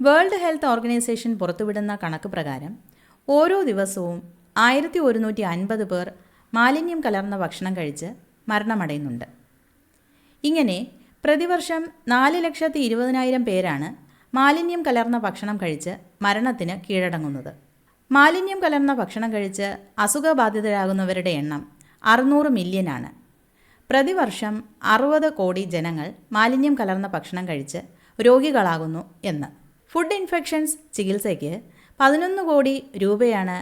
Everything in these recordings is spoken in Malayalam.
വേൾഡ് ഹെൽത്ത് ഓർഗനൈസേഷൻ പുറത്തുവിടുന്ന കണക്ക് പ്രകാരം ഓരോ ദിവസവും ആയിരത്തി ഒരുന്നൂറ്റി അൻപത് പേർ മാലിന്യം കലർന്ന ഭക്ഷണം കഴിച്ച് മരണമടയുന്നുണ്ട്. ഇങ്ങനെ പ്രതിവർഷം നാല് ലക്ഷത്തി ഇരുപതിനായിരം പേരാണ് മാലിന്യം കലർന്ന ഭക്ഷണം കഴിച്ച് മരണത്തിന് കീഴടങ്ങുന്നത്. മാലിന്യം കലർന്ന ഭക്ഷണം കഴിച്ച് അസുഖബാധിതരാകുന്നവരുടെ എണ്ണം അറുന്നൂറ് മില്യനാണ്. പ്രതിവർഷം അറുപത് കോടി ജനങ്ങൾ മാലിന്യം കലർന്ന ഭക്ഷണം കഴിച്ച് രോഗികളാകുന്നു എന്ന്. ഫുഡ് ഇൻഫെക്ഷൻസ് ചികിത്സയ്ക്ക് പതിനൊന്ന് കോടി രൂപയാണ്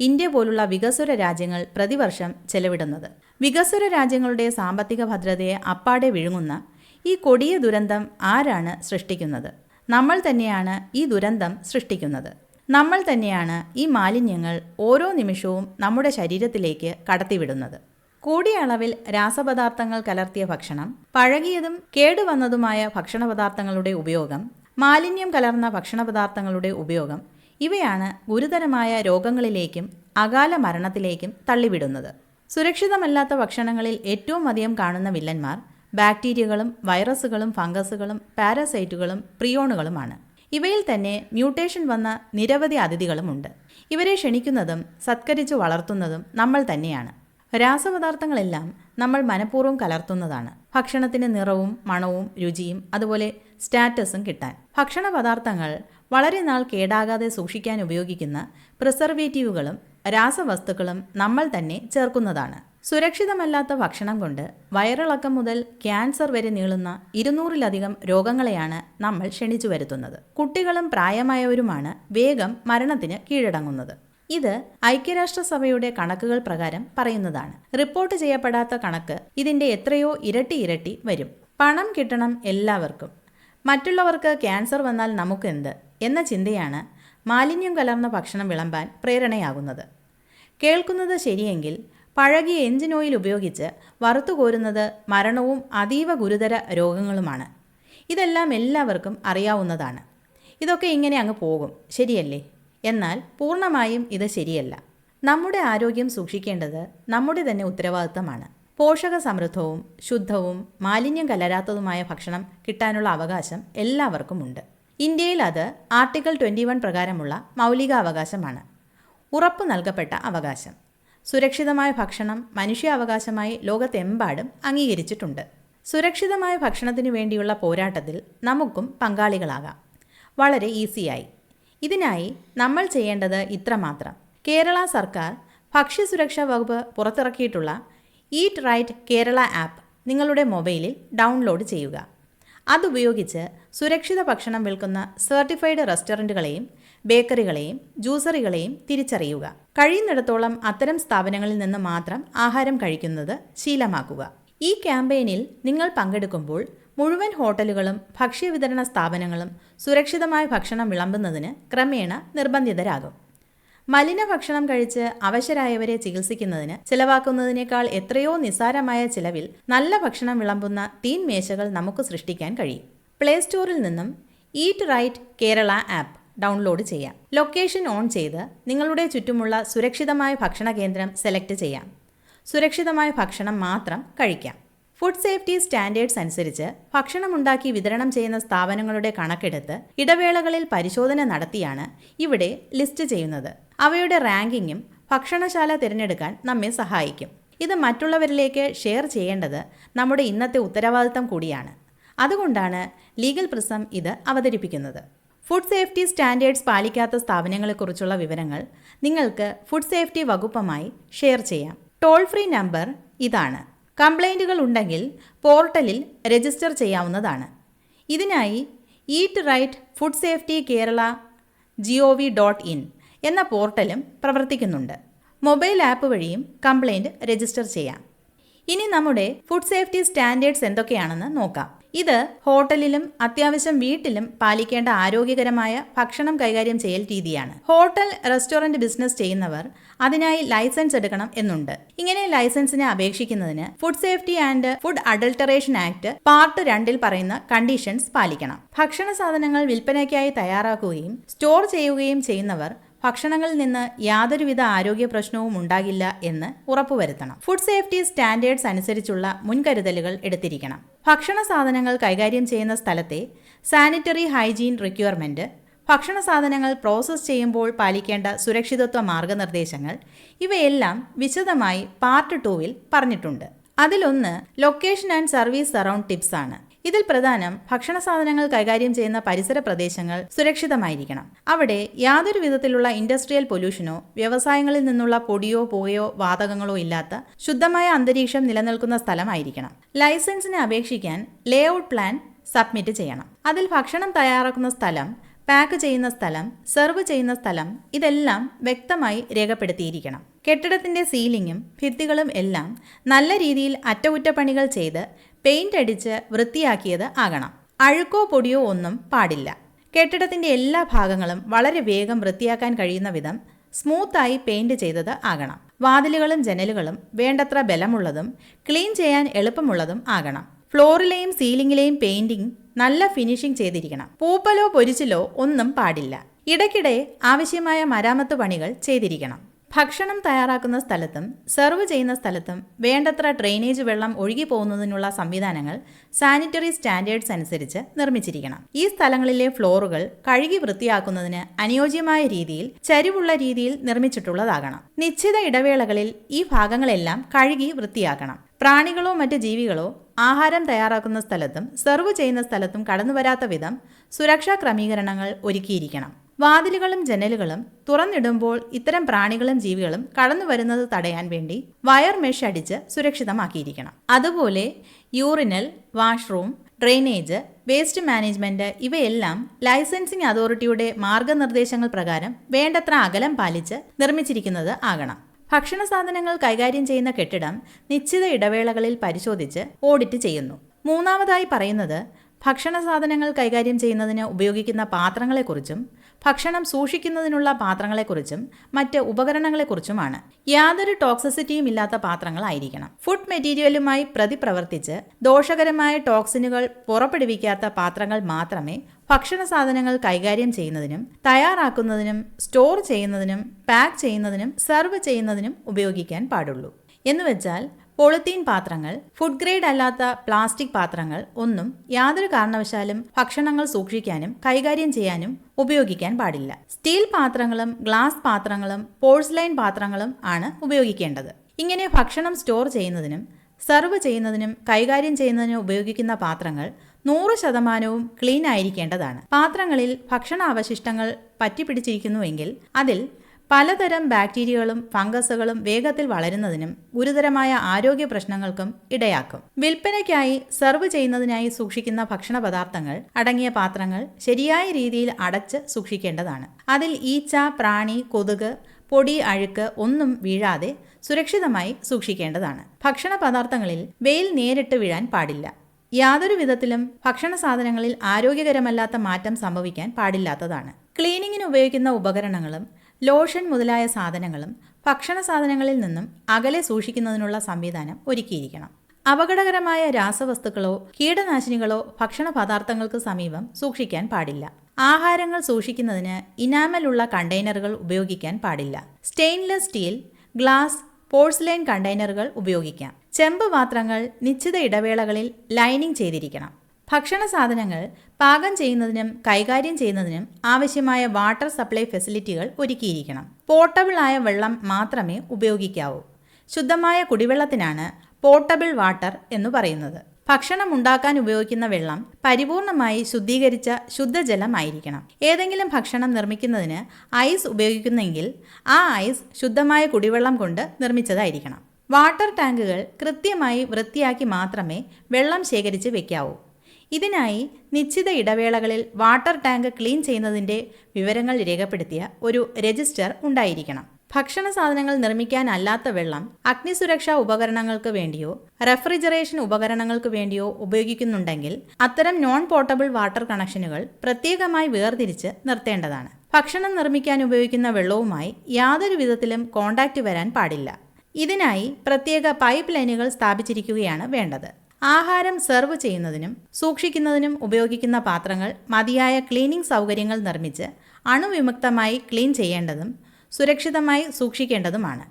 ഇന്ത്യ പോലുള്ള വികസ്വര രാജ്യങ്ങൾ പ്രതിവർഷം ചെലവിടുന്നത്. വികസ്വര രാജ്യങ്ങളുടെ സാമ്പത്തിക ഭദ്രതയെ അപ്പാടെ വിഴുങ്ങുന്ന ഈ കൊടിയ ദുരന്തം ആരാണ് സൃഷ്ടിക്കുന്നത്? നമ്മൾ തന്നെയാണ് ഈ ദുരന്തം സൃഷ്ടിക്കുന്നത്. നമ്മൾ തന്നെയാണ് ഈ മാലിന്യങ്ങൾ ഓരോ നിമിഷവും നമ്മുടെ ശരീരത്തിലേക്ക് കടത്തിവിടുന്നത്. കൂടിയ അളവിൽ രാസപദാർത്ഥങ്ങൾ കലർത്തിയ ഭക്ഷണം പഴകിയതും കേടുവന്നതുമായ ഭക്ഷണപദാർത്ഥങ്ങളുടെ ഉപയോഗം മാലിന്യം കലർന്ന ഭക്ഷണപദാർത്ഥങ്ങളുടെ ഉപയോഗം ഇവയാണ് ഗുരുതരമായ രോഗങ്ങളിലേക്കും അകാല മരണത്തിലേക്കും തള്ളിവിടുന്നത്. സുരക്ഷിതമല്ലാത്ത ഭക്ഷണങ്ങളിൽ ഏറ്റവും അധികം കാണുന്ന വില്ലന്മാർ ബാക്ടീരിയകളും വൈറസുകളും ഫംഗസുകളും പാരസൈറ്റുകളും പ്രിയോണുകളുമാണ്. ഇവയിൽ തന്നെ മ്യൂട്ടേഷൻ വന്ന നിരവധി അതിഥികളുമുണ്ട്. ഇവരെ ക്ഷണിക്കുന്നതും സത്കരിച്ചു വളർത്തുന്നതും നമ്മൾ തന്നെയാണ്. രാസപദാർത്ഥങ്ങളെല്ലാം നമ്മൾ മനഃപൂർവം കലർത്തുന്നതാണ്. ഭക്ഷണത്തിന് നിറവും മണവും രുചിയും അതുപോലെ സ്റ്റാറ്റസും കിട്ടാൻ. ഭക്ഷണ പദാർത്ഥങ്ങൾ വളരെ നാൾ കേടാകാതെ സൂക്ഷിക്കാൻ ഉപയോഗിക്കുന്ന പ്രിസർവേറ്റീവുകളും രാസവസ്തുക്കളും നമ്മൾ തന്നെ ചേർക്കുന്നതാണ്. സുരക്ഷിതമല്ലാത്ത ഭക്ഷണം കൊണ്ട് വയറിളക്കം മുതൽ ക്യാൻസർ വരെ നീളുന്ന ഇരുന്നൂറിലധികം രോഗങ്ങളെയാണ് നമ്മൾ ക്ഷണിച്ചു വരുത്തുന്നത്. കുട്ടികളും പ്രായമായവരുമാണ് വേഗം മരണത്തിന് കീഴടങ്ങുന്നത്. ഇത് ഐക്യരാഷ്ട്രസഭയുടെ കണക്കുകൾ പ്രകാരം പറയുന്നതാണ്. റിപ്പോർട്ട് ചെയ്യപ്പെടാത്ത കണക്ക് ഇതിന്റെ എത്രയോ ഇരട്ടി ഇരട്ടി വരും. പണം കിട്ടണം എല്ലാവർക്കും. മറ്റുള്ളവർക്ക് ക്യാൻസർ വന്നാൽ നമുക്കെന്ത്? എന്ന ചിന്തയാണ് മാലിന്യം കലർന്ന ഭക്ഷണം വിളമ്പാൻ പ്രേരണയാകുന്നത്. കേൾക്കുന്നത് ശരിയെങ്കിൽ പഴകിയ എഞ്ചിൻ ഓയിൽ ഉപയോഗിച്ച് വറുത്തുകോരുന്നത് മരണവും അതീവ ഗുരുതര രോഗങ്ങളുമാണ്. ഇതെല്ലാം എല്ലാവർക്കും അറിയാവുന്നതാണ്. ഇതൊക്കെ ഇങ്ങനെ അങ്ങ് പോകും. ശരിയല്ലേ? എന്നാൽ പൂർണമായും ഇത് ശരിയല്ല. നമ്മുടെ ആരോഗ്യം സൂക്ഷിക്കേണ്ടത് നമ്മുടെ തന്നെ ഉത്തരവാദിത്തമാണ്. പോഷക സമൃദ്ധവും ശുദ്ധവും മാലിന്യം കലരാത്തതുമായ ഭക്ഷണം കിട്ടാനുള്ള അവകാശം എല്ലാവർക്കുമുണ്ട് ഇന്ത്യയിൽ അത് ആർട്ടിക്കിൾ ട്വന്റി വൺ പ്രകാരമുള്ള മൗലികാവകാശമാണ്. ഉറപ്പ് നൽകപ്പെട്ട അവകാശം. സുരക്ഷിതമായ ഭക്ഷണം മനുഷ്യാവകാശമായി ലോകത്തെമ്പാടും അംഗീകരിച്ചിട്ടുണ്ട്. സുരക്ഷിതമായ ഭക്ഷണത്തിനു വേണ്ടിയുള്ള പോരാട്ടത്തിൽ നമുക്കും പങ്കാളികളാകാം. വളരെ ഈസിയായി. ഇതിനായി നമ്മൾ ചെയ്യേണ്ടത് ഇത്രമാത്രം. കേരള സർക്കാർ ഭക്ഷ്യസുരക്ഷാ വകുപ്പ് പുറത്തിറക്കിയിട്ടുള്ള ഈറ്റ് റൈറ്റ് കേരള ആപ്പ് നിങ്ങളുടെ മൊബൈലിൽ ഡൗൺലോഡ് ചെയ്യുക. അതുപയോഗിച്ച് സുരക്ഷിത ഭക്ഷണം വിൽക്കുന്ന സർട്ടിഫൈഡ് റെസ്റ്റോറന്റുകളെയും ബേക്കറികളെയും ജ്യൂസറികളെയും തിരിച്ചറിയുക. കഴിയുന്നിടത്തോളം അത്തരം സ്ഥാപനങ്ങളിൽ നിന്ന് മാത്രം ആഹാരം കഴിക്കുന്നത് ശീലമാക്കുക. ഈ ക്യാമ്പയിനിൽ നിങ്ങൾ പങ്കെടുക്കുമ്പോൾ മുഴുവൻ ഹോട്ടലുകളും ഭക്ഷ്യവിതരണ സ്ഥാപനങ്ങളും സുരക്ഷിതമായ ഭക്ഷണം വിളമ്പുന്നതിന് ക്രമേണ നിർബന്ധിതരാകും. മലിന ഭക്ഷണം കഴിച്ച് അവശരായവരെ ചികിത്സിക്കുന്നതിന് ചിലവാക്കുന്നതിനേക്കാൾ എത്രയോ നിസാരമായ ചിലവിൽ നല്ല ഭക്ഷണം വിളമ്പുന്ന തീൻ മേശകൾ നമുക്ക് സൃഷ്ടിക്കാൻ കഴിയും. പ്ലേ സ്റ്റോറിൽ നിന്നും eat right Kerala app download ചെയ്യാം. ലൊക്കേഷൻ ഓൺ ചെയ്ത് നിങ്ങളുടെ ചുറ്റുമുള്ള സുരക്ഷിതമായ ഭക്ഷണ കേന്ദ്രം സെലക്ട് ചെയ്യാം. സുരക്ഷിതമായ ഭക്ഷണം മാത്രം കഴിക്കാം. ഫുഡ് സേഫ്റ്റി സ്റ്റാൻഡേർഡ്സ് അനുസരിച്ച് ഭക്ഷണമുണ്ടാക്കി വിതരണം ചെയ്യുന്ന സ്ഥാപനങ്ങളുടെ കണക്കെടുത്ത് ഇടവേളകളിൽ പരിശോധന നടത്തിയാണ് ഇവിടെ ലിസ്റ്റ് ചെയ്യുന്നത്. അവയുടെ റാങ്കിങ്ങും ഭക്ഷണശാല തിരഞ്ഞെടുക്കാൻ നമ്മെ സഹായിക്കും. ഇത് മറ്റുള്ളവരിലേക്ക് ഷെയർ ചെയ്യേണ്ടത് നമ്മുടെ ഇന്നത്തെ ഉത്തരവാദിത്തം കൂടിയാണ്. അതുകൊണ്ടാണ് ലീഗൽ പ്രിസം ഇത് അവതരിപ്പിക്കുന്നത്. ഫുഡ് സേഫ്റ്റി സ്റ്റാൻഡേർഡ്സ് പാലിക്കാത്ത സ്ഥാപനങ്ങളെക്കുറിച്ചുള്ള വിവരങ്ങൾ നിങ്ങൾക്ക് ഫുഡ് സേഫ്റ്റി വകുപ്പുമായി ഷെയർ ചെയ്യാം. ടോൾ ഫ്രീ നമ്പർ ഇതാണ്. കംപ്ലൈന്റുകൾ ഉണ്ടെങ്കിൽ പോർട്ടലിൽ രജിസ്റ്റർ ചെയ്യാവുന്നതാണ്. ഇതിനായി eat right food safety Kerala G O V dot in എന്ന പോർട്ടലും പ്രവർത്തിക്കുന്നുണ്ട്. മൊബൈൽ ആപ്പ് വഴിയും കംപ്ലൈന്റ് രജിസ്റ്റർ ചെയ്യാം. ഇനി നമ്മുടെ ഫുഡ് സേഫ്റ്റി സ്റ്റാൻഡേർഡ്സ് എന്തൊക്കെയാണെന്ന് നോക്കാം. ഇത് ഹോട്ടലിലും അത്യാവശ്യം വീട്ടിലും പാലിക്കേണ്ട ആരോഗ്യകരമായ ഭക്ഷണം കൈകാര്യം ചെയ്യൽ രീതിയാണ്. ഹോട്ടൽ റെസ്റ്റോറന്റ് ബിസിനസ് ചെയ്യുന്നവർ അതിനായി ലൈസൻസ് എടുക്കണം എന്നുണ്ട്. ഇങ്ങനെ ലൈസൻസിനെ അപേക്ഷിക്കുന്നതിന് food safety and food adulteration act part രണ്ടിൽ പറയുന്ന കണ്ടീഷൻസ് പാലിക്കണം. ഭക്ഷണ സാധനങ്ങൾ വിൽപ്പനയ്ക്കായി തയ്യാറാക്കുകയും സ്റ്റോർ ചെയ്യുകയും ചെയ്യുന്നവർ ഭക്ഷണങ്ങളിൽ നിന്ന് യാതൊരുവിധ ആരോഗ്യ പ്രശ്നവും ഉണ്ടാകില്ല എന്ന് ഉറപ്പുവരുത്തണം. ഫുഡ് സേഫ്റ്റി സ്റ്റാൻഡേർഡ്സ് അനുസരിച്ചുള്ള മുൻകരുതലുകൾ എടുത്തിരിക്കണം. ഭക്ഷണ സാധനങ്ങൾ കൈകാര്യം ചെയ്യുന്ന സ്ഥലത്തെ സാനിറ്ററി ഹൈജീൻ റിക്വയർമെന്റ് ഭക്ഷണ സാധനങ്ങൾ പ്രോസസ് ചെയ്യുമ്പോൾ പാലിക്കേണ്ട സുരക്ഷിതത്വ മാർഗനിർദ്ദേശങ്ങൾ ഇവയെല്ലാം വിശദമായി പാർട്ട് ടൂവിൽ പറഞ്ഞിട്ടുണ്ട്. അതിലൊന്ന് location and service surround tips ആണ്. ഇതിൽ പ്രധാനം ഭക്ഷണ സാധനങ്ങൾ കൈകാര്യം ചെയ്യുന്ന പരിസര പ്രദേശങ്ങൾ സുരക്ഷിതമായിരിക്കണം. അവിടെ യാതൊരു വിധത്തിലുള്ള ഇൻഡസ്ട്രിയൽ പൊല്യൂഷനോ വ്യവസായങ്ങളിൽ നിന്നുള്ള പൊടിയോ പുകയോ വാതകങ്ങളോ ഇല്ലാത്ത ശുദ്ധമായ അന്തരീക്ഷം നിലനിൽക്കുന്ന സ്ഥലമായിരിക്കണം. ലൈസൻസിനെ അപേക്ഷിക്കാൻ ലേഔട്ട് പ്ലാൻ സബ്മിറ്റ് ചെയ്യണം. അതിൽ ഭക്ഷണം തയ്യാറാക്കുന്ന സ്ഥലം പാക്ക് ചെയ്യുന്ന സ്ഥലം സെർവ് ചെയ്യുന്ന സ്ഥലം ഇതെല്ലാം വ്യക്തമായി രേഖപ്പെടുത്തിയിരിക്കണം. കെട്ടിടത്തിന്റെ സീലിങ്ങും ഭിത്തികളും എല്ലാം നല്ല രീതിയിൽ അറ്റകുറ്റപ്പണികൾ ചെയ്ത് പെയിന്റ് അടിച്ച് വൃത്തിയാക്കിയത് ആകണം. അഴുക്കോ പൊടിയോ ഒന്നും പാടില്ല. കെട്ടിടത്തിന്റെ എല്ലാ ഭാഗങ്ങളും വളരെ വേഗം വൃത്തിയാക്കാൻ കഴിയുന്ന വിധം സ്മൂത്തായി പെയിന്റ് ചെയ്തത് ആകണം. വാതിലുകളും ജനലുകളും വേണ്ടത്ര ബലമുള്ളതും ക്ലീൻ ചെയ്യാൻ എളുപ്പമുള്ളതും ആകണം. ഫ്ലോറിലെയും സീലിംഗിലെയും പെയിന്റിംഗ് നല്ല ഫിനിഷിംഗ് ചെയ്തിരിക്കണം. പൂപ്പലോ പൊരിച്ചിലോ ഒന്നും പാടില്ല. ഇടയ്ക്കിടെ ആവശ്യമായ മരാമത്ത് പണികൾ ചെയ്തിരിക്കണം. ഭക്ഷണം തയ്യാറാക്കുന്ന സ്ഥലത്തും സെർവ് ചെയ്യുന്ന സ്ഥലത്തും വേണ്ടത്ര ഡ്രെയിനേജ് വെള്ളം ഒഴുകി പോകുന്നതിനുള്ള സംവിധാനങ്ങൾ സാനിറ്ററി സ്റ്റാൻഡേർഡ്സ് അനുസരിച്ച് നിർമ്മിച്ചിരിക്കണം. ഈ സ്ഥലങ്ങളിലെ ഫ്ലോറുകൾ കഴുകി വൃത്തിയാക്കുന്നതിന് അനുയോജ്യമായ രീതിയിൽ ചരിവുള്ള രീതിയിൽ നിർമ്മിച്ചിട്ടുള്ളതാകണം. നിശ്ചിത ഇടവേളകളിൽ ഈ ഭാഗങ്ങളെല്ലാം കഴുകി വൃത്തിയാക്കണം. പ്രാണികളോ മറ്റ് ജീവികളോ ആഹാരം തയ്യാറാക്കുന്ന സ്ഥലത്തും സെർവ് ചെയ്യുന്ന സ്ഥലത്തും കടന്നുവരാത്ത വിധം സുരക്ഷാ ക്രമീകരണങ്ങൾ ഒരുക്കിയിരിക്കണം. വാതിലുകളും ജനലുകളും തുറന്നിടുമ്പോൾ ഇത്തരം പ്രാണികളും ജീവികളും കടന്നു വരുന്നത് തടയാൻ വേണ്ടി വയർ മെഷ് അടിച്ച് സുരക്ഷിതമാക്കിയിരിക്കണം. അതുപോലെ urinal washroom drainage waste management ഇവയെല്ലാം ലൈസൻസിംഗ് അതോറിറ്റിയുടെ മാർഗനിർദ്ദേശങ്ങൾ പ്രകാരം വേണ്ടത്ര അകലം പാലിച്ച് നിർമ്മിച്ചിരിക്കുന്നത് ആകണം. ഭക്ഷണ സാധനങ്ങൾ കൈകാര്യം ചെയ്യുന്ന കെട്ടിടം നിശ്ചിത ഇടവേളകളിൽ പരിശോധിച്ച് ഓഡിറ്റ് ചെയ്യുന്നു. മൂന്നാമതായി പറയുന്നത് ഭക്ഷണ സാധനങ്ങൾ കൈകാര്യം ചെയ്യുന്നതിന് ഉപയോഗിക്കുന്ന പാത്രങ്ങളെക്കുറിച്ചും ഭക്ഷണം സൂക്ഷിക്കുന്നതിനുള്ള പാത്രങ്ങളെക്കുറിച്ചും മറ്റ് ഉപകരണങ്ങളെക്കുറിച്ചുമാണ്. യാതൊരു ടോക്സിസിറ്റിയും ഇല്ലാത്ത പാത്രങ്ങളായിരിക്കണം. ഫുഡ് മെറ്റീരിയലുമായി പ്രതിപ്രവർത്തിച്ച് ദോഷകരമായ ടോക്സിനുകൾ പുറപ്പെടുവിക്കാത്ത പാത്രങ്ങൾ മാത്രമേ ഭക്ഷണ സാധനങ്ങൾ കൈകാര്യം ചെയ്യുന്നതിനും തയ്യാറാക്കുന്നതിനും സ്റ്റോർ ചെയ്യുന്നതിനും പാക്ക് ചെയ്യുന്നതിനും സെർവ് ചെയ്യുന്നതിനും ഉപയോഗിക്കാൻ പാടുള്ളൂ. എന്നുവെച്ചാൽ പോളിത്തീൻ പാത്രങ്ങൾ ഫുഡ് ഗ്രേഡ് അല്ലാത്ത പ്ലാസ്റ്റിക് പാത്രങ്ങൾ ഒന്നും യാതൊരു കാരണവശാലും ഭക്ഷണങ്ങൾ സൂക്ഷിക്കാനും കൈകാര്യം ചെയ്യാനും ഉപയോഗിക്കാൻ പാടില്ല. സ്റ്റീൽ പാത്രങ്ങളും ഗ്ലാസ് പാത്രങ്ങളും പോഴ്സ്ലൈൻ പാത്രങ്ങളും ആണ് ഉപയോഗിക്കേണ്ടത്. ഇങ്ങനെ ഭക്ഷണം സ്റ്റോർ ചെയ്യുന്നതിനും സെർവ് ചെയ്യുന്നതിനും കൈകാര്യം ചെയ്യുന്നതിനും ഉപയോഗിക്കുന്ന പാത്രങ്ങൾ നൂറ് ശതമാനവും ക്ലീൻ ആയിരിക്കേണ്ടതാണ്. പാത്രങ്ങളിൽ ഭക്ഷണ അവശിഷ്ടങ്ങൾ പറ്റിപ്പിടിച്ചിരിക്കുന്നുവെങ്കിൽ അതിൽ പലതരം ബാക്ടീരിയകളും ഫംഗസുകളും വേഗത്തിൽ വളരുന്നതിനും ഗുരുതരമായ ആരോഗ്യ പ്രശ്നങ്ങൾക്കും ഇടയാക്കും. വിൽപ്പനയ്ക്കായി സെർവ് ചെയ്യുന്നതിനായി സൂക്ഷിക്കുന്ന ഭക്ഷണ പദാർത്ഥങ്ങൾ അടങ്ങിയ പാത്രങ്ങൾ ശരിയായ രീതിയിൽ അടച്ച് സൂക്ഷിക്കേണ്ടതാണ്. അതിൽ ഈച്ച പ്രാണി കൊതുക് പൊടി അഴുക്ക് ഒന്നും വീഴാതെ സുരക്ഷിതമായി സൂക്ഷിക്കേണ്ടതാണ്. ഭക്ഷണ പദാർത്ഥങ്ങളിൽ വെയിൽ നേരിട്ട് വീഴാൻ പാടില്ല. യാതൊരു വിധത്തിലും ഭക്ഷണ സാധനങ്ങളിൽ ആരോഗ്യകരമല്ലാത്ത മാറ്റം സംഭവിക്കാൻ പാടില്ലാത്തതാണ്. ക്ലീനിങ്ങിന് ഉപയോഗിക്കുന്ന ഉപകരണങ്ങളും ലോഷൻ മുതലായ സാധനങ്ങളും ഭക്ഷണ സാധനങ്ങളിൽ നിന്നും അകലെ സൂക്ഷിക്കുന്നതിനുള്ള സംവിധാനം ഒരുക്കിയിരിക്കണം. അപകടകരമായ രാസവസ്തുക്കളോ കീടനാശിനികളോ ഭക്ഷണ പദാർത്ഥങ്ങൾക്ക് സമീപം സൂക്ഷിക്കാൻ പാടില്ല. ആഹാരങ്ങൾ സൂക്ഷിക്കുന്നതിന് ഇനാമലുള്ള കണ്ടെയ്നറുകൾ ഉപയോഗിക്കാൻ പാടില്ല. സ്റ്റെയിൻലെസ് സ്റ്റീൽ ഗ്ലാസ് പോഴ്സ്ലൈൻ കണ്ടെയ്നറുകൾ ഉപയോഗിക്കാം. ചെമ്പ് പാത്രങ്ങൾ നിശ്ചിത ഇടവേളകളിൽ ലൈനിങ് ചെയ്തിരിക്കണം. ഭക്ഷണ സാധനങ്ങൾ പാകം ചെയ്യുന്നതിനും കൈകാര്യം ചെയ്യുന്നതിനും ആവശ്യമായ വാട്ടർ സപ്ലൈ ഫെസിലിറ്റികൾ ഒരുക്കിയിരിക്കണം. പോർട്ടബിൾ ആയ വെള്ളം മാത്രമേ ഉപയോഗിക്കാവൂ. ശുദ്ധമായ കുടിവെള്ളത്തിനാണ് പോർട്ടബിൾ വാട്ടർ എന്ന് പറയുന്നത്. ഭക്ഷണം ഉണ്ടാക്കാൻ ഉപയോഗിക്കുന്ന വെള്ളം പരിപൂർണമായി ശുദ്ധീകരിച്ച ശുദ്ധജലമായിരിക്കണം. ഏതെങ്കിലും ഭക്ഷണം നിർമ്മിക്കുന്നതിന് ഐസ് ഉപയോഗിക്കുന്നെങ്കിൽ ആ ഐസ് ശുദ്ധമായ കുടിവെള്ളം കൊണ്ട് നിർമ്മിച്ചതായിരിക്കണം. വാട്ടർ ടാങ്കുകൾ കൃത്യമായി വൃത്തിയാക്കി മാത്രമേ വെള്ളം ശേഖരിച്ച് വെക്കാവൂ. ഇതിനായി നിശ്ചിത ഇടവേളകളിൽ വാട്ടർ ടാങ്ക് ക്ലീൻ ചെയ്യുന്നതിന്റെ വിവരങ്ങൾ രേഖപ്പെടുത്തിയ ഒരു രജിസ്റ്റർ ഉണ്ടായിരിക്കണം. ഭക്ഷണ സാധനങ്ങൾ നിർമ്മിക്കാനല്ലാത്ത വെള്ളം അഗ്നിസുരക്ഷാ ഉപകരണങ്ങൾക്ക് വേണ്ടിയോ റെഫ്രിജറേഷൻ ഉപകരണങ്ങൾക്ക് വേണ്ടിയോ ഉപയോഗിക്കുന്നുണ്ടെങ്കിൽ അത്തരം നോൺ പോർട്ടബിൾ വാട്ടർ കണക്ഷനുകൾ പ്രത്യേകമായി വേർതിരിച്ച് നിർത്തേണ്ടതാണ്. ഭക്ഷണം നിർമ്മിക്കാൻ ഉപയോഗിക്കുന്ന വെള്ളവുമായി യാതൊരു വിധത്തിലും കോണ്ടാക്റ്റ് വരാൻ പാടില്ല. ഇതിനായി പ്രത്യേക പൈപ്പ് ലൈനുകൾ സ്ഥാപിച്ചിരിക്കുകയാണ് വേണ്ടത്. ആഹാരം സെർവ് ചെയ്യുന്നതിനും സൂക്ഷിക്കുന്നതിനും ഉപയോഗിക്കുന്ന പാത്രങ്ങൾ മതിയായ ക്ലീനിംഗ് സൗകര്യങ്ങൾ നിർമ്മിച്ച് അണുവിമുക്തമായി ക്ലീൻ ചെയ്യേണ്ടതും സുരക്ഷിതമായി സൂക്ഷിക്കേണ്ടതുമാണ്.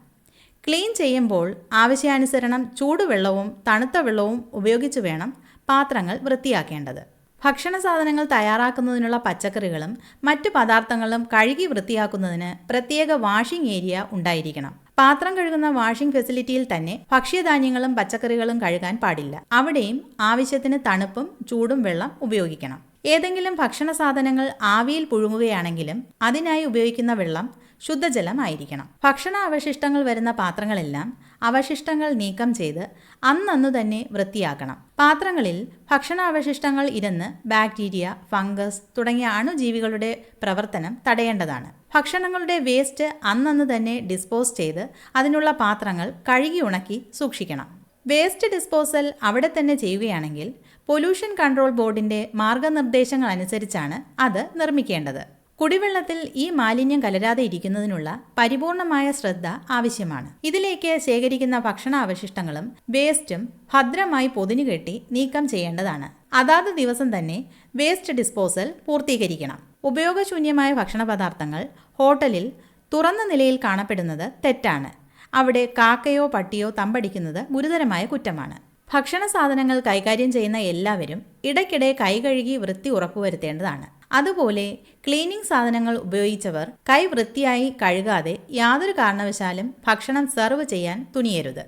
ക്ലീൻ ചെയ്യുമ്പോൾ ആവശ്യാനുസരണം ചൂടുവെള്ളവും തണുത്ത വെള്ളവും ഉപയോഗിച്ച് വേണം പാത്രങ്ങൾ വൃത്തിയാക്കേണ്ടത്. ഭക്ഷണ സാധനങ്ങൾ തയ്യാറാക്കുന്നതിനുള്ള പച്ചക്കറികളും മറ്റു പദാർത്ഥങ്ങളും കഴുകി വൃത്തിയാക്കുന്നതിന് പ്രത്യേക വാഷിംഗ് ഏരിയ ഉണ്ടായിരിക്കണം. പാത്രം കഴുകുന്ന വാഷിംഗ് ഫെസിലിറ്റിയിൽ തന്നെ ഭക്ഷ്യധാന്യങ്ങളും പച്ചക്കറികളും കഴുകാൻ പാടില്ല. അവിടെയും ആവശ്യത്തിന് തണുപ്പും ചൂടും വെള്ളം ഉപയോഗിക്കണം. ഏതെങ്കിലും ഭക്ഷണ സാധനങ്ങൾ ആവിയിൽ പുഴുങ്ങുകയാണെങ്കിലും അതിനായി ഉപയോഗിക്കുന്ന വെള്ളം ശുദ്ധജലമായിരിക്കണം. ഭക്ഷണ അവശിഷ്ടങ്ങൾ വരുന്ന പാത്രങ്ങളെല്ലാം അവശിഷ്ടങ്ങൾ നീക്കം ചെയ്ത് അന്നന്നു തന്നെ വൃത്തിയാക്കണം. പാത്രങ്ങളിൽ ഭക്ഷണാവശിഷ്ടങ്ങൾ ഇരുന്ന് ബാക്ടീരിയ ഫംഗസ് തുടങ്ങിയ അണുജീവികളുടെ പ്രവർത്തനം തടയേണ്ടതാണ്. ഭക്ഷണങ്ങളുടെ വേസ്റ്റ് അന്നന്ന് തന്നെ ഡിസ്പോസ് ചെയ്ത് അതിനുള്ള പാത്രങ്ങൾ കഴുകി ഉണക്കി സൂക്ഷിക്കണം. വേസ്റ്റ് ഡിസ്പോസൽ അവിടെ തന്നെ ചെയ്യുകയാണെങ്കിൽ പൊല്യൂഷൻ കൺട്രോൾ ബോർഡിന്റെ മാർഗനിർദ്ദേശങ്ങൾ അനുസരിച്ചാണ് അത് നിർമ്മിക്കേണ്ടത്. കുടിവെള്ളത്തിൽ ഈ മാലിന്യം കലരാതെ ഇരിക്കുന്നതിനുള്ള പരിപൂർണമായ ശ്രദ്ധ ആവശ്യമാണ്. ഇതിലേക്ക് ശേഖരിക്കുന്ന ഭക്ഷണാവശിഷ്ടങ്ങളും വേസ്റ്റും ഭദ്രമായി പൊതിഞ്ഞുകെട്ടി നീക്കം ചെയ്യേണ്ടതാണ്. അതാത് ദിവസം തന്നെ വേസ്റ്റ് ഡിസ്പോസൽ പൂർത്തീകരിക്കണം. ഉപയോഗശൂന്യമായ ഭക്ഷണ പദാർത്ഥങ്ങൾ ഹോട്ടലിൽ തുറന്ന നിലയിൽ കാണപ്പെടുന്നത് തെറ്റാണ്. അവിടെ കാക്കയോ പട്ടിയോ തമ്പടിക്കുന്നത് ഗുരുതരമായ കുറ്റമാണ്. ഭക്ഷണ സാധനങ്ങൾ കൈകാര്യം ചെയ്യുന്ന എല്ലാവരും ഇടയ്ക്കിടെ കൈകഴുകി വൃത്തി ഉറപ്പുവരുത്തേണ്ടതാണ്. അതുപോലെ ക്ലീനിംഗ് സാധനങ്ങൾ ഉപയോഗിച്ചവർ കൈ വൃത്തിയായി കഴുകാതെ യാതൊരു കാരണവശാലും ഭക്ഷണം സെർവ് ചെയ്യാൻ തുനിയരുത്.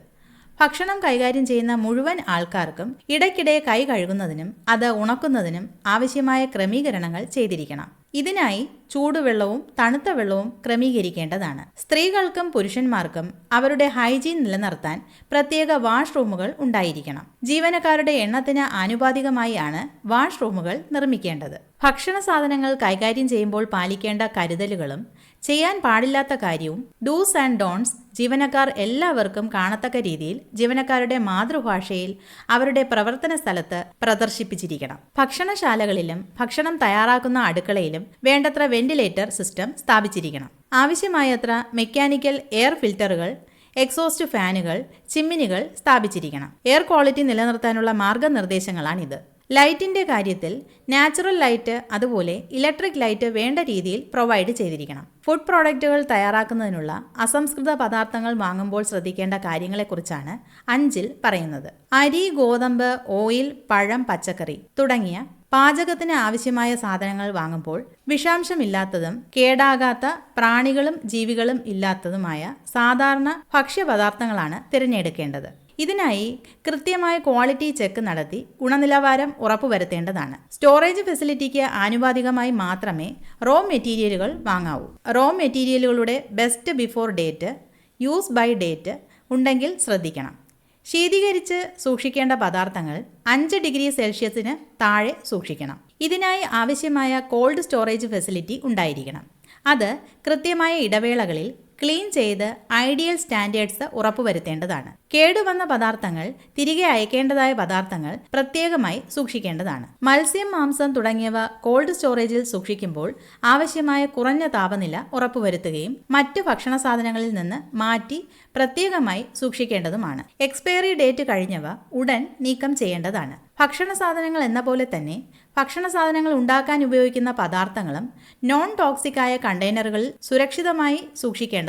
ഭക്ഷണം കൈകാര്യം ചെയ്യുന്ന മുഴുവൻ ആൾക്കാർക്കും ഇടയ്ക്കിടെ കൈ കഴുകുന്നതിനും അത് ഉണക്കുന്നതിനും ആവശ്യമായ ക്രമീകരണങ്ങൾ ചെയ്തിരിക്കണം. ഇതിനായി ചൂടുവെള്ളവും തണുത്ത വെള്ളവും ക്രമീകരിക്കേണ്ടതാണ്. സ്ത്രീകൾക്കും പുരുഷന്മാർക്കും അവരുടെ ഹൈജീൻ നിലനിർത്താൻ പ്രത്യേക വാഷ്റൂമുകൾ ഉണ്ടായിരിക്കണം. ജീവനക്കാരുടെ എണ്ണത്തിന് ആനുപാതികമായാണ് വാഷ്റൂമുകൾ നിർമ്മിക്കേണ്ടത്. ഭക്ഷണ സാധനങ്ങൾ കൈകാര്യം ചെയ്യുമ്പോൾ പാലിക്കേണ്ട കരുതലുകളും ചെയ്യാൻ പാടില്ലാത്ത കാര്യവും ഡൂസ് ആൻഡ് ഡോൺസ് ജീവനക്കാർ എല്ലാവർക്കും കാണത്തക്ക രീതിയിൽ ജീവനക്കാരുടെ മാതൃഭാഷയിൽ അവരുടെ പ്രവർത്തന സ്ഥലത്ത് പ്രദർശിപ്പിച്ചിരിക്കണം. ഭക്ഷണശാലകളിലും ഭക്ഷണം തയ്യാറാക്കുന്ന അടുക്കളയിലും വേണ്ടത്ര വെന്റിലേറ്റർ സിസ്റ്റം സ്ഥാപിച്ചിരിക്കണം. ആവശ്യമായത്ര മെക്കാനിക്കൽ എയർ ഫിൽറ്ററുകൾ എക്സോസ്റ്റ് ഫാനുകൾ ചിമ്മിനികൾ സ്ഥാപിച്ചിരിക്കണം. എയർ ക്വാളിറ്റി നിലനിർത്താനുള്ള മാർഗനിർദ്ദേശങ്ങളാണിത്. ലൈറ്റിന്റെ കാര്യത്തിൽ നാച്ചുറൽ ലൈറ്റ് അതുപോലെ ഇലക്ട്രിക് ലൈറ്റ് വേണ്ട രീതിയിൽ പ്രൊവൈഡ് ചെയ്തിരിക്കണം. ഫുഡ് പ്രോഡക്റ്റുകൾ തയ്യാറാക്കുന്നതിനുള്ള അസംസ്കൃത പദാർത്ഥങ്ങൾ വാങ്ങുമ്പോൾ ശ്രദ്ധിക്കേണ്ട കാര്യങ്ങളെക്കുറിച്ചാണ് അഞ്ചിൽ പറയുന്നത്. അരി ഗോതമ്പ് ഓയിൽ പഴം പച്ചക്കറി തുടങ്ങിയ പാചകത്തിന് ആവശ്യമായ സാധനങ്ങൾ വാങ്ങുമ്പോൾ വിഷാംശമില്ലാത്തതും കേടാകാത്ത പ്രാണികളും ജീവികളും ഇല്ലാത്തതുമായ സാധാരണ ഭക്ഷ്യപദാർത്ഥങ്ങളാണ് തിരഞ്ഞെടുക്കേണ്ടത്. ഇതിനായി കൃത്യമായ ക്വാളിറ്റി ചെക്ക് നടത്തി ഗുണനിലവാരം ഉറപ്പുവരുത്തേണ്ടതാണ്. സ്റ്റോറേജ് ഫെസിലിറ്റിക്ക് ആനുപാതികമായി മാത്രമേ റോ മെറ്റീരിയലുകൾ വാങ്ങാവൂ. റോ മെറ്റീരിയലുകളുടെ best before date use by date ഉണ്ടെങ്കിൽ ശ്രദ്ധിക്കണം. ശീതീകരിച്ച് സൂക്ഷിക്കേണ്ട പദാർത്ഥങ്ങൾ അഞ്ച് ഡിഗ്രി സെൽഷ്യസിന് താഴെ സൂക്ഷിക്കണം. ഇതിനായി ആവശ്യമായ കോൾഡ് സ്റ്റോറേജ് ഫെസിലിറ്റി ഉണ്ടായിരിക്കണം. അത് കൃത്യമായ ഇടവേളകളിൽ ക്ലീൻ ചെയ്ത് ഐഡിയൽ സ്റ്റാൻഡേർഡ്സ് ഉറപ്പുവരുത്തേണ്ടതാണ്. കേടുവന്ന പദാർത്ഥങ്ങൾ തിരികെ അയക്കേണ്ടതായ പദാർത്ഥങ്ങൾ പ്രത്യേകമായി സൂക്ഷിക്കേണ്ടതാണ്. മത്സ്യം മാംസം തുടങ്ങിയവ കോൾഡ് സ്റ്റോറേജിൽ സൂക്ഷിക്കുമ്പോൾ ആവശ്യമായ കുറഞ്ഞ താപനില ഉറപ്പുവരുത്തുകയും മറ്റു ഭക്ഷണ സാധനങ്ങളിൽ നിന്ന് മാറ്റി പ്രത്യേകമായി സൂക്ഷിക്കേണ്ടതുമാണ്. എക്സ്പയറി ഡേറ്റ് കഴിഞ്ഞവ ഉടൻ നീക്കം ചെയ്യേണ്ടതാണ്. ഭക്ഷണ സാധനങ്ങൾ എന്ന പോലെ തന്നെ ഭക്ഷണ സാധനങ്ങൾ ഉണ്ടാക്കാൻ ഉപയോഗിക്കുന്ന പദാർത്ഥങ്ങളും നോൺ ടോക്സിക് ആയ കണ്ടെയ്നറുകളിൽ സുരക്ഷിതമായി സൂക്ഷിക്കേണ്ടതാണ്.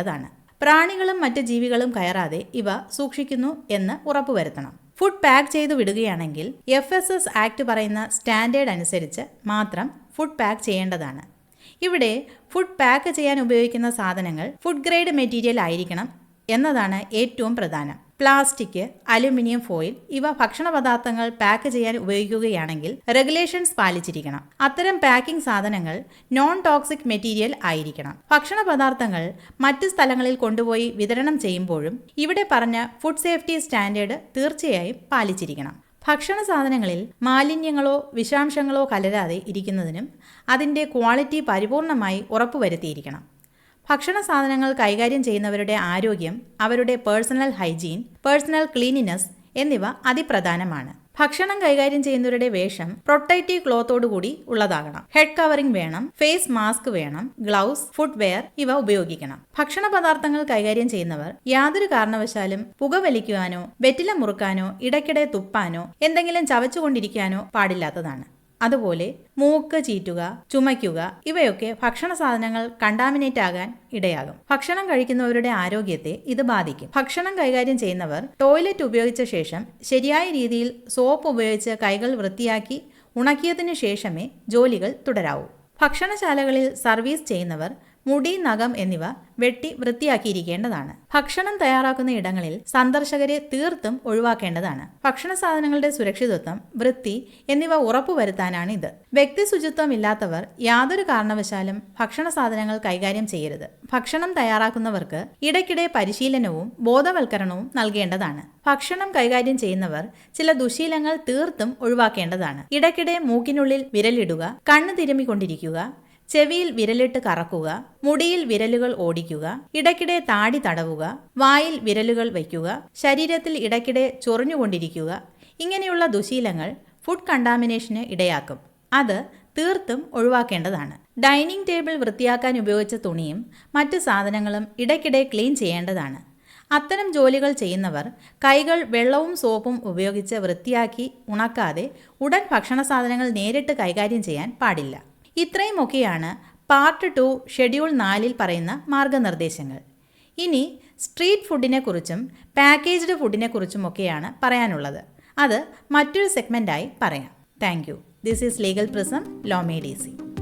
പ്രാണികളും മറ്റ് ജീവികളും കയറാതെ ഇവ സൂക്ഷിക്കുന്നു എന്ന് ഉറപ്പുവരുത്തണം. ഫുഡ് പാക്ക് ചെയ്തു വിടുകയാണെങ്കിൽ എഫ് എസ് എസ് ആക്ട് പറയുന്ന സ്റ്റാൻഡേർഡ് അനുസരിച്ച് മാത്രം ഫുഡ് പാക്ക് ചെയ്യേണ്ടതാണ്. ഇവിടെ ഫുഡ് പാക്ക് ചെയ്യാൻ ഉപയോഗിക്കുന്ന സാധനങ്ങൾ ഫുഡ് ഗ്രേഡ് മെറ്റീരിയൽ ആയിരിക്കണം എന്നതാണ് ഏറ്റവും പ്രധാനം. പ്ലാസ്റ്റിക് അലുമിനിയം ഫോയിൽ ഇവ ഭക്ഷണ പദാർത്ഥങ്ങൾ പാക്ക് ചെയ്യാൻ ഉപയോഗിക്കുകയാണെങ്കിൽ റെഗുലേഷൻസ് പാലിച്ചിരിക്കണം. അത്തരം പാക്കിംഗ് സാധനങ്ങൾ നോൺ ടോക്സിക് മെറ്റീരിയൽ ആയിരിക്കണം. ഭക്ഷണ പദാർത്ഥങ്ങൾ മറ്റ് സ്ഥലങ്ങളിൽ കൊണ്ടുപോയി വിതരണം ചെയ്യുമ്പോഴും ഇവിടെ പറഞ്ഞ ഫുഡ് സേഫ്റ്റി സ്റ്റാൻഡേർഡ് തീർച്ചയായും പാലിച്ചിരിക്കണം. ഭക്ഷണ സാധനങ്ങളിൽ മാലിന്യങ്ങളോ വിഷാംശങ്ങളോ കലരാതെ ഇരിക്കുന്നതിനും അതിന്റെ ക്വാളിറ്റി പരിപൂർണമായി ഉറപ്പുവരുത്തിയിരിക്കണം. ഭക്ഷണ സാധനങ്ങൾ കൈകാര്യം ചെയ്യുന്നവരുടെ ആരോഗ്യം അവരുടെ പേഴ്സണൽ ഹൈജീൻ പേഴ്സണൽ ക്ലീനിനെസ് എന്നിവ അതിപ്രധാനമാണ്. ഭക്ഷണം കൈകാര്യം ചെയ്യുന്നവരുടെ വേഷം പ്രൊട്ടക്റ്റീവ് ക്ലോത്തോടുകൂടി ഉള്ളതാകണം. ഹെഡ് കവറിംഗ് വേണം ഫേസ് മാസ്ക് വേണം ഗ്ലൗസ് ഫുട്വെയർ ഇവ ഉപയോഗിക്കണം. ഭക്ഷണ പദാർത്ഥങ്ങൾ കൈകാര്യം ചെയ്യുന്നവർ യാതൊരു കാരണവശാലും പുകവലിക്കുവാനോ വെറ്റില മുറുക്കാനോ ഇടയ്ക്കിടെ തുപ്പാനോ എന്തെങ്കിലും ചവച്ചുകൊണ്ടിരിക്കാനോ പാടില്ലാത്തതാണ്. അതുപോലെ മൂക്ക് ചീറ്റുക ചുമയ്ക്കുക ഇവയൊക്കെ ഭക്ഷണ സാധനങ്ങൾ കണ്ടാമിനേറ്റ് ആകാൻ ഇടയാകും. ഭക്ഷണം കഴിക്കുന്നവരുടെ ആരോഗ്യത്തെ ഇത് ബാധിക്കും. ഭക്ഷണം കൈകാര്യം ചെയ്യുന്നവർ ടോയ്ലറ്റ് ഉപയോഗിച്ച ശേഷം ശരിയായ രീതിയിൽ സോപ്പ് ഉപയോഗിച്ച് കൈകൾ വൃത്തിയാക്കി ഉണക്കിയതിനു ശേഷമേ ജോലികൾ തുടരാവൂ. ഭക്ഷണശാലകളിൽ സർവീസ് ചെയ്യുന്നവർ മുടി നഖം എന്നിവ വെട്ടി വൃത്തിയാക്കിയിരിക്കേണ്ടതാണ്. ഭക്ഷണം തയ്യാറാക്കുന്ന ഇടങ്ങളിൽ സന്ദർശകരെ തീർത്തും ഒഴിവാക്കേണ്ടതാണ്. ഭക്ഷണ സാധനങ്ങളുടെ സുരക്ഷിതത്വം വൃത്തി എന്നിവ ഉറപ്പുവരുത്താനാണ് ഇത്. വ്യക്തി ശുചിത്വം ഇല്ലാത്തവർ യാതൊരു കാരണവശാലും ഭക്ഷണ സാധനങ്ങൾ കൈകാര്യം ചെയ്യരുത്. ഭക്ഷണം തയ്യാറാക്കുന്നവർക്ക് ഇടയ്ക്കിടെ പരിശീലനവും ബോധവൽക്കരണവും നൽകേണ്ടതാണ്. ഭക്ഷണം കൈകാര്യം ചെയ്യുന്നവർ ചില ദുശീലങ്ങൾ തീർത്തും ഒഴിവാക്കേണ്ടതാണ്. ഇടയ്ക്കിടെ മൂക്കിനുള്ളിൽ വിരലിടുക കണ്ണ് തിരുമ്മിക്കൊണ്ടിരിക്കുക ചെവിയിൽ വിരലിട്ട് കറക്കുക മുടിയിൽ വിരലുകൾ ഓടിക്കുക ഇടയ്ക്കിടെ താടി തടവുക വായിൽ വിരലുകൾ വയ്ക്കുക ശരീരത്തിൽ ഇടയ്ക്കിടെ ചൊറിഞ്ഞുകൊണ്ടിരിക്കുക ഇങ്ങനെയുള്ള ദുശീലങ്ങൾ ഫുഡ് കണ്ടാമിനേഷന് ഇടയാക്കും. അത് തീർത്തും ഒഴിവാക്കേണ്ടതാണ്. ഡൈനിങ് ടേബിൾ വൃത്തിയാക്കാൻ ഉപയോഗിച്ച തുണിയും മറ്റ് സാധനങ്ങളും ഇടയ്ക്കിടെ ക്ലീൻ ചെയ്യേണ്ടതാണ്. അത്തരം ജോലികൾ ചെയ്യുന്നവർ കൈകൾ വെള്ളവും സോപ്പും ഉപയോഗിച്ച് വൃത്തിയാക്കി ഉണക്കാതെ ഉടൻ ഭക്ഷണ സാധനങ്ങൾ നേരിട്ട് കൈകാര്യം ചെയ്യാൻ പാടില്ല. ഇത്രയുമൊക്കെയാണ് പാർട്ട് ടു ഷെഡ്യൂൾ നാലിൽ പറയുന്ന മാർഗനിർദ്ദേശങ്ങൾ. ഇനി സ്ട്രീറ്റ് ഫുഡിനെക്കുറിച്ചും പാക്കേജ്ഡ് ഫുഡിനെക്കുറിച്ചുമൊക്കെയാണ് പറയാനുള്ളത്. അത് മറ്റൊരു സെഗ്മെന്റായി പറയാം. Thank you this is legal prism ലോമേ D C